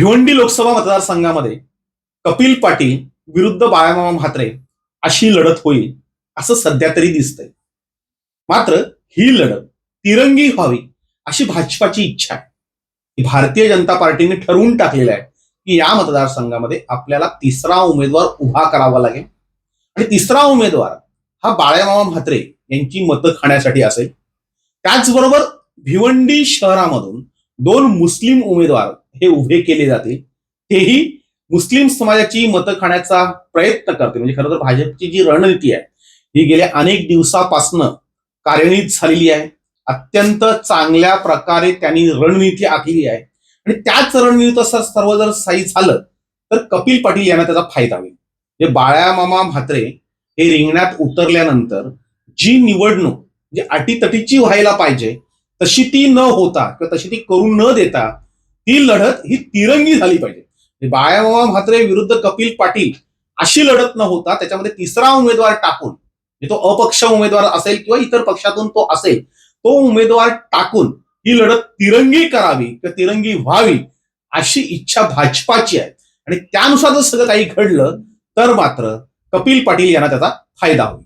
भिवंडी लोकसभा मतदारसंघामध्ये कपिल पाटील विरुद्ध बाळामामा म्हात्रे अशी लढत होईल असं सध्या तरी दिसतंय. मात्र ही लढत तिरंगी व्हावी अशी भाजपाची इच्छा आहे. भारतीय जनता पार्टीने ठरवून टाकलेलं आहे की या मतदारसंघामध्ये आपल्याला तिसरा उमेदवार उभा करावा लागेल. आणि तिसरा उमेदवार हा बाळ्यामामा म्हात्रे यांची मतं खाण्यासाठी असेल. त्याचबरोबर भिवंडी शहरामधून दोन मुस्लिम उमेदवार हे उभे केले जातील तेही मुस्लिम समाजाची मतं खाण्याचा प्रयत्न करते म्हणजे खरं तर भाजपची जी रणनीती आहे ही गेल्या अनेक दिवसापासनं कार्यान्वित झालेली आहे. अत्यंत चांगल्या प्रकारे त्यांनी रणनीती आखली आहे. आणि त्याच रणनीतीनुसार सर्व जर साई झालं तर कपिल पाटील यांना त्याचा फायदा होईल. म्हणजे बाळ्यामामा म्हात्रे हे रिंगणात उतरल्यानंतर जी निवडणूक जी अटीतटीची व्हायला पाहिजे तशी ती न होता किंवा तशी ती करून न देता ती लढत ही तिरंगी झाली पाहिजे. म्हणजे बाळामामा म्हात्रे विरुद्ध कपिल पाटील अशी लढत न होता त्याच्यामध्ये तिसरा उमेदवार टाकून म्हणजे तो अपक्ष उमेदवार असेल किंवा इतर पक्षातून तो असेल तो उमेदवार टाकून ही लढत तिरंगी करावी किंवा तिरंगी व्हावी अशी इच्छा भाजपाची आहे. आणि त्यानुसार जर सगळं काही घडलं तर मात्र कपिल पाटील यांना त्याचा फायदा होईल.